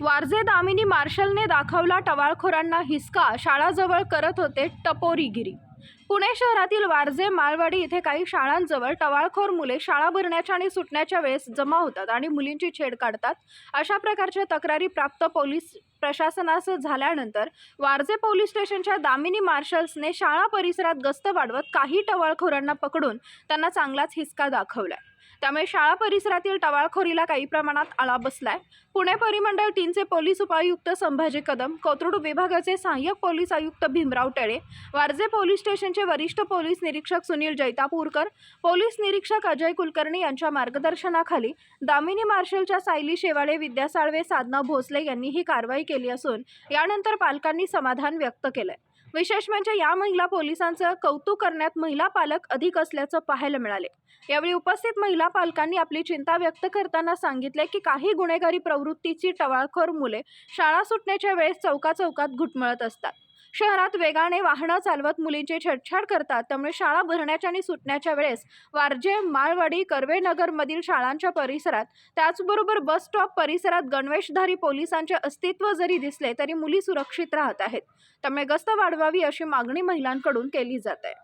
वारजे दामिनी मार्शलने दाखवला टवाळखोरांना हिसका शाळाजवळ करत होते टपोरीगिरी. पुणे शहरातील वारजे माळवाडी इथे काही शाळांजवळ टवाळखोर मुले शाळा भरण्याच्या आणि सुटण्याच्या वेळेस जमा होतात आणि मुलींची छेड काढतात. अशा प्रकारच्या तक्रारी प्राप्त पोलीस प्रशासनास झाल्यानंतर वारजे पोलीस स्टेशनच्या दामिनी मार्शल्सने शाळा परिसरात गस्त वाढवत काही टवाळखोरांना पकडून त्यांना चांगलाच हिसका दाखवलाय. त्यामुळे शाळा परिसरातील टवाळखोरीला काही प्रमाणात आळा बसलाय. पुणे परिमंडळ तीनचे पोलीस उपायुक्त संभाजी कदम कोथरूड विभागाचे सहाय्यक पोलीस आयुक्त भीमराव टेळे वारजे पोलीस स्टेशनचे वरिष्ठ पोलीस निरीक्षक सुनील जैतापूरकर पोलीस निरीक्षक अजय कुलकर्णी यांच्या मार्गदर्शनाखाली दामिनी मार्शलच्या सायली शेवाळे विद्या साळवे साधना भोसले यांनी ही कारवाई केली असून यानंतर पालकांनी समाधान व्यक्त केलंय. विशेष म्हणजे या महिला पोलिसांचं कौतुक करण्यात महिला पालक अधिक असल्याचं पाहायला मिळाले. यावेळी उपस्थित महिला पालकांनी आपली चिंता व्यक्त करताना सांगितले की काही गुन्हेगारी प्रवृत्तीची टवाळखोर मुले शाळा सुटण्याच्या वेळेस चौका चौकात घुटमळत असतात. शहरात वेगाने वाहनं चालवत मुलींची छेडछाड करतात. त्यामुळे शाळा भरण्याच्या आणि सुटण्याच्या वेळेस वारजे माळवाडी कर्वेनगरमधील शाळांच्या परिसरात त्याचबरोबर बस स्टॉप परिसरात गणवेशधारी पोलिसांचे अस्तित्व जरी दिसले तरी मुली सुरक्षित राहत आहेत. त्यामुळे गस्त वाढवावी अशी मागणी महिलांकडून केली जात आहे.